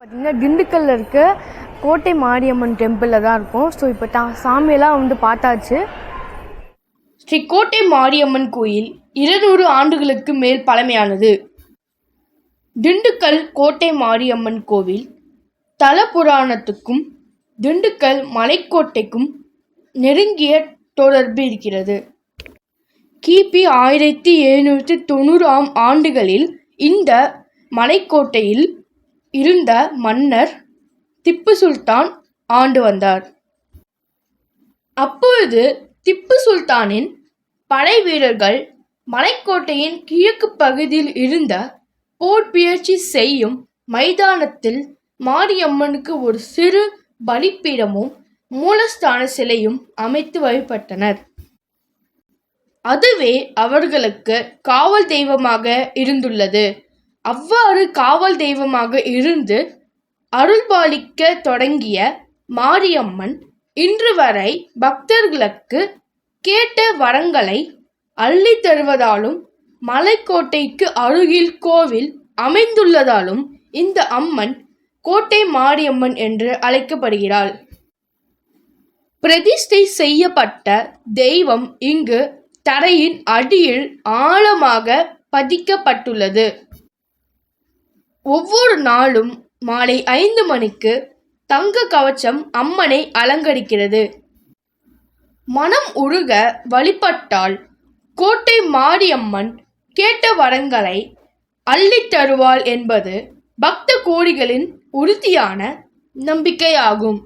பார்த்தீங்கன்னா திண்டுக்கல்ல இருக்க கோட்டை மாரியம்மன் டெம்பிளில் தான் இருக்கும். ஸோ இப்போ தா சாமியெல்லாம் வந்து பார்த்தாச்சு. ஸ்ரீ கோட்டை மாரியம்மன் கோயில் இருநூறு ஆண்டுகளுக்கு மேல் பழமையானது. திண்டுக்கல் கோட்டை மாரியம்மன் கோவில் தல புராணத்துக்கும் திண்டுக்கல் மலைக்கோட்டைக்கும் நெருங்கிய தொடர்பு இருக்கிறது. கிபி ஆயிரத்தி எழுநூற்றி தொண்ணூறாம் ஆண்டுகளில் இந்த மலைக்கோட்டையில் இருந்த மன்னர் திப்பு சுல்தான் ஆண்டு வந்தார். அப்பொழுது திப்பு சுல்தானின் படை வீரர்கள் மலைக்கோட்டையின் கிழக்கு பகுதியில் இருந்த போர் பயிற்சி செய்யும் மைதானத்தில் மாரியம்மனுக்கு ஒரு சிறு பலிப்பீடமும் மூலஸ்தான சிலையும் அமைத்து வழிபட்டனர். அதுவே அவர்களுக்கு காவல் தெய்வமாக இருந்துள்ளது. அவ்வாறு காவல் தெய்வமாக இருந்து அருள்பாலிக்க தொடங்கிய மாரியம்மன் இன்று வரை பக்தர்களுக்கு கேட்ட வரங்களை அள்ளி தருவதாலும் மலைக்கோட்டைக்கு அருகில் கோவில் அமைந்துள்ளதாலும் இந்த அம்மன் கோட்டை மாரியம்மன் என்று அழைக்கப்படுகிறாள். பிரதிஷ்டை செய்யப்பட்ட தெய்வம் இங்கு தரையின் அடியில் ஆழமாக பதிக்கப்பட்டுள்ளது. ஒவ்வொரு நாளும் மாலை ஐந்து மணிக்கு தங்க கவச்சம் அம்மனை அலங்கரிக்கிறது. மனம் உருக வழிபட்டால் கோட்டை மாரியம்மன் கேட்ட வரங்களை அள்ளித் தருவாள் என்பது பக்த கோடிகளின் உறுதியான நம்பிக்கையாகும்.